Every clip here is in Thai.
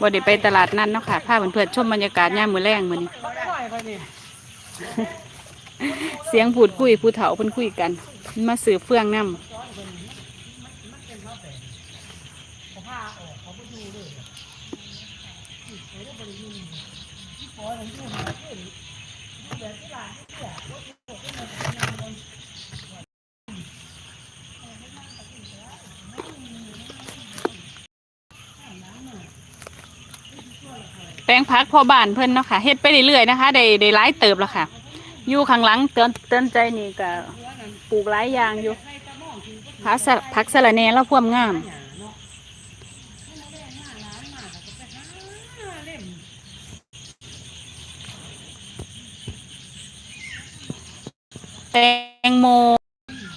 บ่ได้ไปตลาดนั่นเนาะค่ะพาเพื่อนๆชมบรรยากาศยามมื้อแรงมื้อนี้ เสียงพูดคุยผู้เฒ่าเพิ่นคุยกัน มาซื้อเฟืองนำ แปลงพักพอบ้านเพิ่นเนาะค่ะเฮ็ดไปเรื่อยๆนะคะได้ได้หลายเติบแล้วค่ะ อยู่ข้างหลังเตือนเตือนใจนี่ก็ปลูกหลายอย่างอยู่ผักสะผักสะระแหน่แล้วพวมงามแตงโม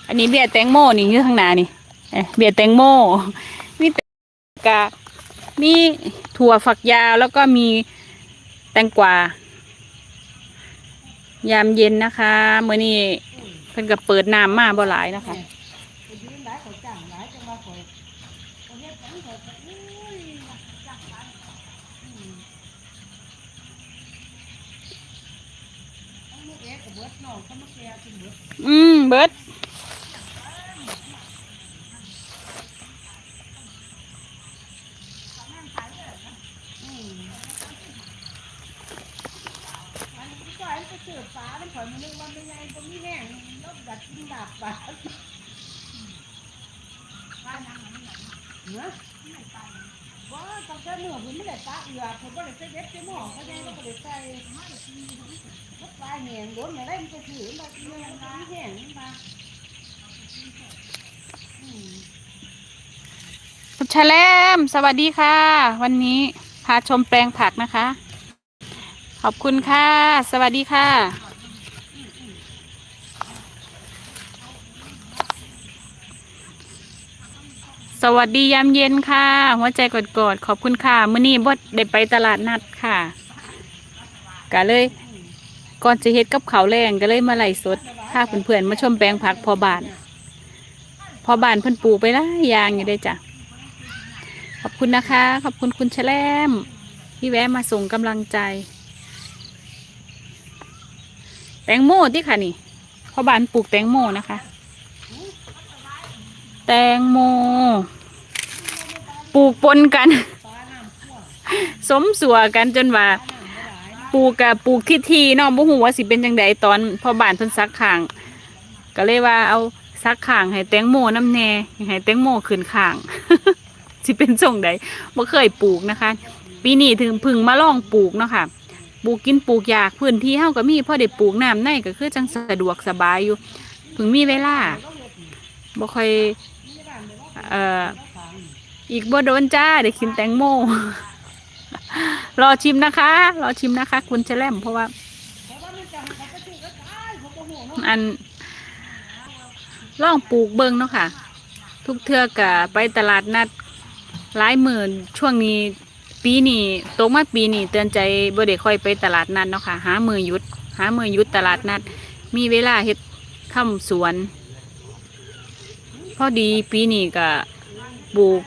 อันนี้เบียร์แตงโมนี่อยู่ข้างหน้านี่เบียร์แตงโมมีแตงกามี ถั่วฝักยาวแล้วก็มีแตงกวายามเย็นนะคะเมื่อนี้เพิ่นก็เปิดน้ำมาบ่หลายนะคะอืมเบิด ก่อนไปสืบฟ้ามันข่อยมันนึกว่าเป็นไงก็มีแห้งลบดัดกินดาบปลา เนื้อว่าตั้งแต่เมื่อผมไม่ได้ปลาเอือผมก็เลยใส่เบ็ดใส่หม้อเขาได้ก็เลยใส่ลบปลายแหงโดนอะไรมันจะถือมาเนื้อมันมีแห้งมาคุณชะแลมสวัสดีค่ะ วันนี้พาชมแปลงผักนะคะ ขอบคุณค่ะ สวัสดีค่ะ วัสดียามเย็นค่ะ หัวใจกดกดๆขอบคุณค่ะมื้อนี้บดได้ไปตลาดนัดค่ะก็เลย ก่อนจะเฮ็ดกับเขาแรงก็เลยมาไล่สดพาเพื่อนๆมาชมแปลงผักพอบานพอบานเพิ่นปลูกไปลายางอยู่เด้จ้ะขอบคุณนะคะ ขอบคุณคุณแชลมที่แวะมาส่งกำลังใจ แตงโมที่ค่ะนี่พอบานปลูกแตงโมนะคะ แตงโม ลูกปนกัน สมสัวกันจนว่าปลูกกับปลูกที่ทีเนาะบ่ฮู้ว่าสิเป็นจังไดตอนพอบ้านเพิ่นซักข้าง ก็เลยว่าเอาซักข้างให้แตงโมน้ำแน่ให้แตงโมขึ้นข้างสิเป็นทรงใดบ่เคยปลูกนะคะ ปีนี้ถึงพึ่งมาลองปลูกเนาะค่ะปลูกกินปลูกอยากพื้นที่เฮาก็มีพอได้ปลูกน้ำในก็คือจังสะดวกสบายอยู่ถึงมีเวลาบ่ค่อยเอ่อ อีกบ่โดนจ้าได้กินแตงโม รอชิมนะคะ รอชิมนะคะ คุณแชลมเพราะว่า อันล่องปลูกเบิ่งเนาะค่ะ ทุกเทือกะไปตลาดนัดหลายหมื่นช่วงนี้ปีนี้ตกมาปีนี้เตือนใจบ่ได้ค่อยไปตลาดนัดเนาะค่ะ หามือหยุด หามือหยุดตลาดนัด มีเวลาเฮ็ดทำสวน พอดีปีนี้ก็ปลูก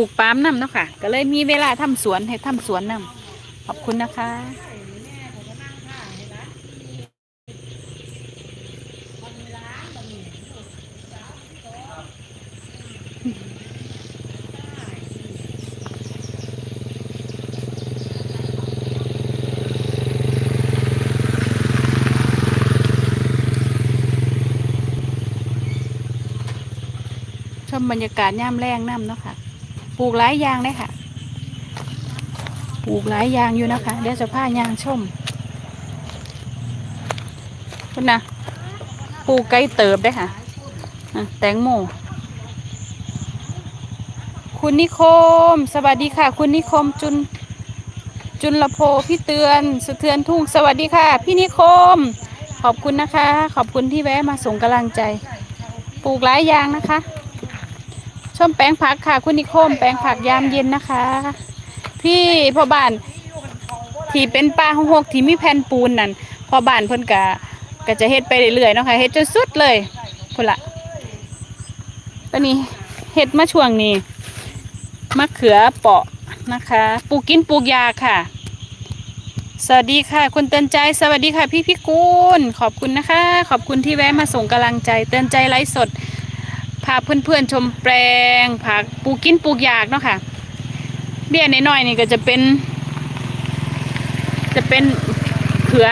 ปลูกปาล์มน้ำเนาะค่ะ ก็เลยมีเวลาทำสวนให้ทำสวนน้ำขอบคุณนะคะชมบรรยากาศย่ามแรงน้ำเนาะค่ะ ปลูกหลายอย่างเลยค่ะปลูกหลายอย่างอยู่นะคะเดี๋ยวจะพายางชมคุณนะปลูกไก่เติบได้ค่ะอะแตงโมคุณนิคม สวัสดีค่ะ คุณนิคมจุนจุนละโพพี่เตือนสะเทือนทุ่งสวัสดีค่ะ พี่นิคม ขอบคุณนะคะ ขอบคุณที่แวะมาส่งกำลังใจ ปลูกหลายอย่างนะคะ ชมแปลงผักค่ะ คุณนิคมแปลงผักยามเย็นนะคะ พี่พ่อบ้านที่เป็นปลาหงหกที่มีแผ่นปูนนั่นพ่อบ้านเพิ่นกะก็จะเฮ็ดไปเรื่อยๆเนาะค่ะเฮ็ดจนสุดเลยพุ่นละตอนนี้เฮ็ดมาช่วงนี้มะเขือเปาะนะคะปลูกกินปลูกยาค่ะ สวัสดีค่ะ คุณเตือนใจสวัสดีค่ะ พี่พิกุลขอบคุณนะคะ ขอบคุณที่แวะมาส่งกำลังใจ เตือนใจไลฟ์สดาเพื่อนๆชมแปลงพาปลูกกินปลูกยากเนาะค่ะเบี้ยน้อยๆนี่ก็จะเป็น จะเป็นเขือ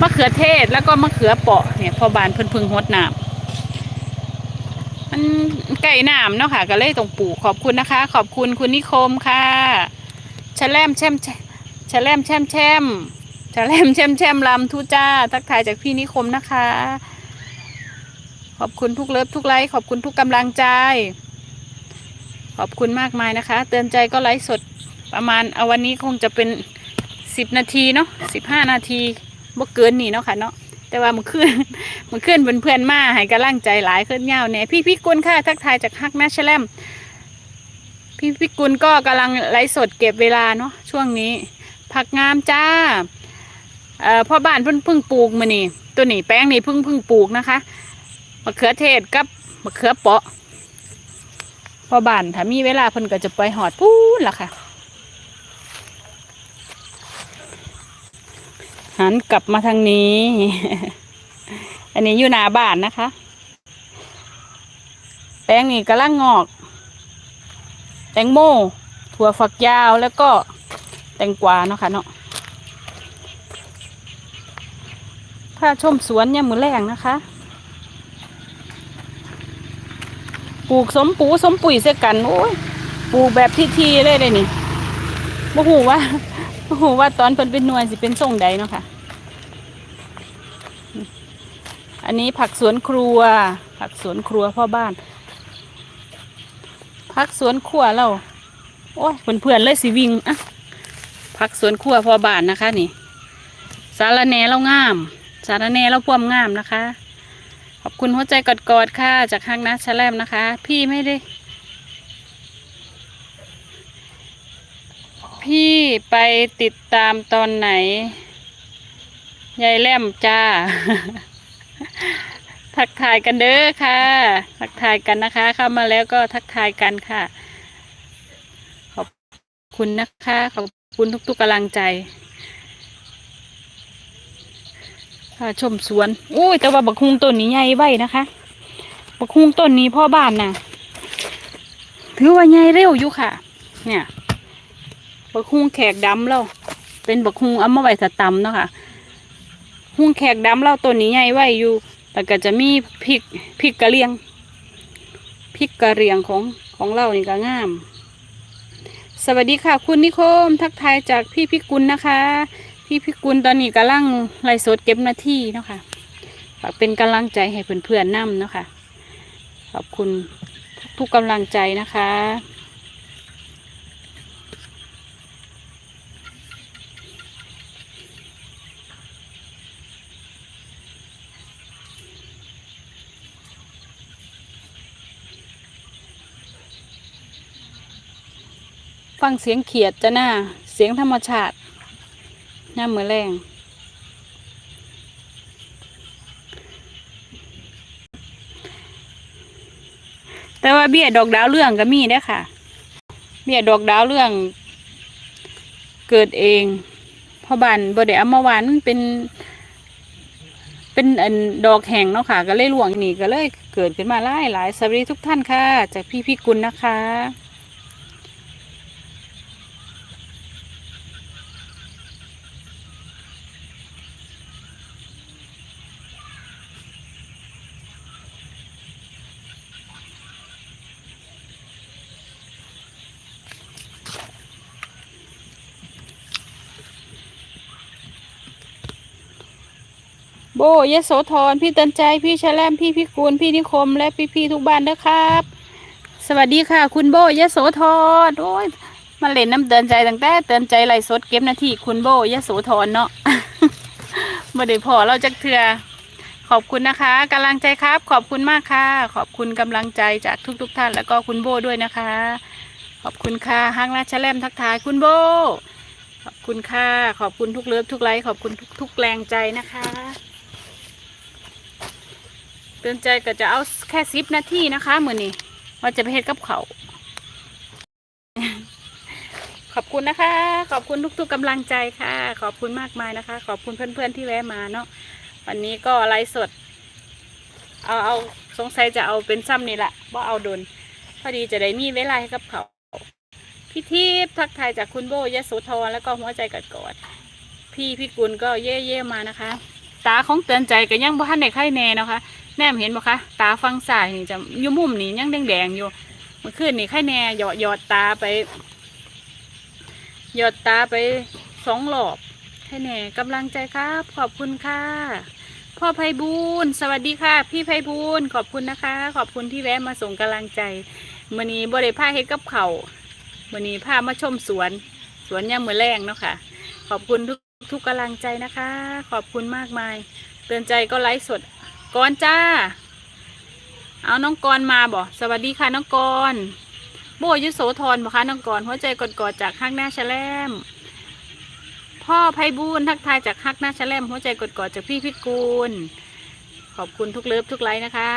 มะเขือเทศแล้วก็มะเขือเปาะเนี่ยพอบานเพิ่นพึ่งหดน้ำมันไก่น้ำเนาะค่ะ ก็เลยต้องปลูกขอบคุณนะคะ ขอบคุณคุณนิคมค่ะชะแลมแช่มแช่ชะแลมแช่มแช่มชะแลมแช่มแช่มลำทุจ้า ทักทายจากพี่นิคมนะคะ ขอบคุณทุกเลิฟทุกไลค์ขอบคุณทุกกำลังใจ ขอบคุณมากมายนะคะ เตือนใจก็ไลฟ์สดประมาณเอาวันนี้คงจะเป็นสิบนาทีเนาะสิบห้านาทีบ่เกินนี่เนาะค่ะเนาะแต่ว่ามันขึ้นมันขึ้นเพื่อนๆมาให้กำลังใจหลายขึ้นยาเนี่ยพี่พี่กุลค่ะทักทายจากฮักนาชแลมพี่พี่กุลก็กำลังไลฟ์สดเก็บเวลาเนาะช่วงนี้ ผักงามจ้าเอ่อพ่อบ้านเพิ่งเพิ่งปลูกมานี่ ตัวนี้แป้งนี่เพิ่งเพิ่งปลูกนะคะ มะเขือเทศกับมะเขือเปาะ พอบ้านถ้ามีเวลาเพิ่นก็จะไปหอดปูนล่ะค่ะ หันกลับมาทางนี้ อันนี้อยู่หน้าบ้านนะคะ แป้งนี่กำลังงอก แตงโมถั่วฝักยาวแล้วก็แตงกวาเนาะค่ะเนาะถ้าชมสวนเนี่ยมือแรงนะคะ ปลูกสมปูสมปุ๋ยเสียกันโอ้ยปลูกแบบทีๆเลยเลยนี่บ่หูว่าโอ้โหว่าตอนเพิ่นเป็นหน่วยสิเป็นทรงใดเนาะค่ะ อันนี้ผักสวนครัว ผักสวนครัวพ่อบ้าน ผักสวนครัวเราโอ้ยเพื่อนๆเลยสิวิ่งอะผักสวนครัวพ่อบ้านนะคะ นี่สารแหนเรางาม สารแหนเราพ่วมงามนะคะ อบคุณหัวใจกอดๆค่ะ จากฮักนัทชแลมนะคะ พี่ไม่ได้ พี่ไปติดตามตอนไหน ยายแล่มจ้า ทักทายกันเด้อค่ะ ทักทายกันนะคะ เข้ามาแล้วก็ทักทายกันค่ะ ขอบคุณนะคะ ขอบคุณทุกๆกำลังใจ ค่ะชมสวนอุ้ยแต่ว่าบักฮุงต้นนี้ใหญ่ไว้นะคะ บักฮุงต้นนี้พ่อบ้านน่ะ ถือว่าใหญ่เร็วอยู่ค่ะ เนี่ย บักฮุงแขกดำเราเป็นบักฮุงเอามาไว้สตำเนาะค่ะฮุงแขกดำเราตัวนี้ใหญ่ไว้อยู่แล้วก็จะมีพริกพริกกะเหรียงพริกกะเหรียงของของเรานี่ก็งาม สวัสดีค่ะ คุณนิคมทักทายจากพี่พิกุลนะคะ พี่พิกุลตอนนี้กำลังไล่สดเก็บหน้าที่เนาะค่ะฝากเป็นกำลังใจให้เพื่อนๆนำเนาะค่ะขอบคุณทุกกำลังใจนะคะฟังเสียงเขียดจะหน้าเสียงธรรมชาติ น้าเหมือนแรงแต่ว่าเบี้ยดอกดาวเรื่องก็มีได้อค่ะ เบี้ยดอกดาวเรื่อง เกิดเองพอบานบ่ได้อมาวานมันเป็น เป็นอันดอกแห้งเนาะค่ะ ก็เลยหลวงนี่ก็เลยเกิดขึ้นมาหลายหลายสวัสดีทุกท่านค่ะ จากพี่พี่กุลนะคะ โบยโสธรพี่เตือนใจพี่ชะแลมพี่พิกูลพี่นิคม และพี่พี่ๆทุกบ้านนะครับ สวัสดีค่ะ คุณโบยโสธรโอ้ยมาเล่นน้ำเตือนใจตั้งแต่เตือนใจไล่สดเก็บนาทีคุณโบยโสธรเนาะมาได้พอเราจักเถื่อขอบคุณนะคะกำลังใจครับ ขอบคุณมากค่ะ ขอบคุณกำลังใจจากทุกๆทท่าน แล้วก็คุณโบด้วยนะคะ ขอบคุณค่ะห้างราชแลมทักทายคุณโบ ขอบคุณค่ะ ขอบคุณทุกเลิฟทุกไลค์ขอบคุณทุกๆแรงใจนะคะ ตือนใจก็จะเอาแค่สิบนาทีนะคะมือนี้ว่าจะไปเฮ็ดกับเขาขอบคุณนะคะ ขอบคุณทุกๆกำลังใจค่ะ ขอบคุณมากมายนะคะ ขอบคุณเพื่อนๆที่แวะมาเนาะวันนี้ก็ไลฟ์สด เอาเอาสงสัยจะเอาเป็นซ้ำนี่แหละว่าเอาโดนพอดีจะได้มีเวลาให้กับเขาพี่ทิพย์ทักทายจากคุณโบยโสธรแล้วก็หัวใจกัดกอดพี่พี่กุลก็เย่เย่ๆมานะคะ ตาของเตือนใจก็ยังบ่ทันได้ไข่แน่นะคะ แนมเห็นบ่คะตาฟังสายนี่จะอยู่มุมนี่ยังแดงๆอยู่เมื่อคืนนี่ไข่แน่หยอดหยอดตาไปหยอดตาไปสองหลอบไข่แน่กำลังใจครับ ขอบคุณค่ะ พ่อไพบูลย์สวัสดีค่ะ พี่ไพบูลย์ขอบคุณนะคะ ขอบคุณที่แวะมาส่งกำลังใจมื่อนี้บริพาเฮ็ดกับเขามื่อนี้พามาชมสวน สวนย่ามมือแรงเนาะค่ะ ขอบคุณทุกทุกกำลังใจนะคะ ขอบคุณมากมาย เตือนใจก็ไลฟ์สด กอนจ้า เอาน้องกรมาบ่สวัสดีค่ะน้องกรโบยุโสธรบ่คะน้องกรหัวใจกดกอดจากข้างหน้าแชลมพ่อไพบูลทักทายจากฮักหน้าแชลมหัวใจกดกอดจากพี่พิกูล ขอบคุณทุกเลิฟทุกไลค์นะคะ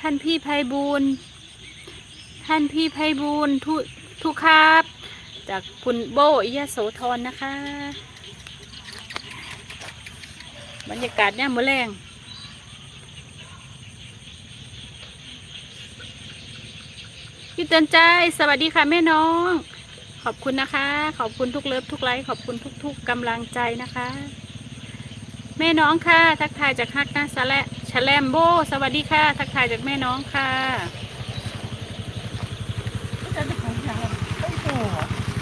ท่านพี่ไพบูลท่านพี่ไพบูลทุทุกครับ จากคุณโบอิยโสธรนะคะ บรรยากาศเนี่ยามมือแรง พี่เตือนใจสวัสดีค่ะแม่น้อง ขอบคุณนะคะ ขอบคุณทุกเลิฟทุกไลค์ขอบคุณทุก ๆกำลังใจนะคะ แม่น้องค่ะ ทักทายจากฮักนะสะและชะแลมโบ สวัสดีค่ะ ทักทายจากแม่น้องค่ะ จะเป็นของอย่างต้องโต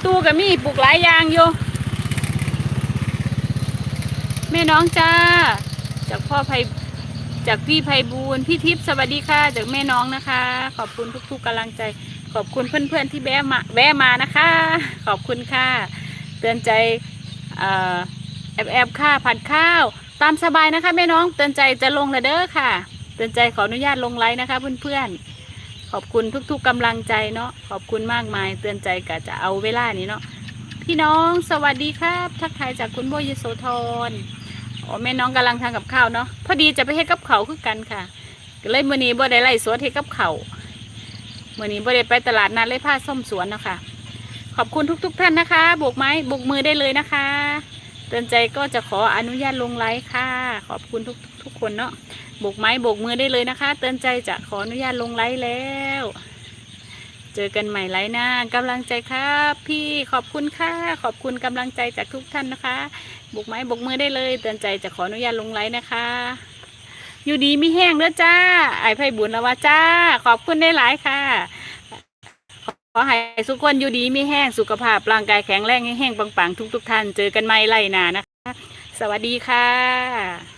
ตู้กับมีปลูกหลายอย่างอยู่แม่น้องจ้าจากพ่อไพ จากพี่ไพบูลย์พี่ทิพย์สวัสดีค่ะ จากแม่น้องนะคะ ขอบคุณทุกๆกำลังใจ ขอบคุณเพื่อนๆที่แวะมาแวะมานะคะ ขอบคุณค่ะ เตือนใจแอบแอบค่ะผัดข้าว ตามสบายนะคะ แม่น้องเตือนใจจะลงและเด้อค่ะ เตือนใจขออนุญาตลงไลน์นะคะ เพื่อนๆขอบคุณทุกๆกำลังใจเนาะขอบคุณมากมาย เตือนใจกะจะเอาเวลานี้เนาะพี่น้องสวัสดีครับ ทักทายจากคุณโบยโสธร อ๋อแม่น้องกำลังทำกับข้าวเนาะพอดีจะไปเฮ็ดกับเขาคือกันค่ะก็เลยมือนี้บ่ได้ไล่สวนเฮ็ดกับเขาวมื่อนี้บ่ได้ไปตลาดนัดเลยพาส้มสวนเนาะค่ะ ขอบคุณทุก ๆ ท่านนะคะโบกไม้โบกมือได้เลยนะคะเตือนใจก็จะขออนุญาตลงไลฟ์ค่ะ ขอบคุณทุกทุกคนเนาะโบกไม้โบกมือได้เลยนะคะ เตือนใจจะขออนุญาตลงไลฟ์แล้ว เจอกันใหม่ไลฟ์หน้ากำลังใจครับ พี่ขอบคุณค่ะ ขอบคุณกำลังใจจากทุกท่านนะคะโบกไม้โบกมือได้เลยเตือนใจจะขออนุญาตลงไลฟ์นะคะ อยู่ดีไม่แห้งเด้อจ้า ไอ้ไพ่บุญล้วว่าจ้า ขอบคุณได้หลายค่ะ ขอให้ทุกคนอยู่ดีไม่แห้งสุขภาพร่างกายแข็งแรงแห้งปังๆทุก ๆ ท่านเจอกันใหม่ไล่หนานะคะ สวัสดีค่ะ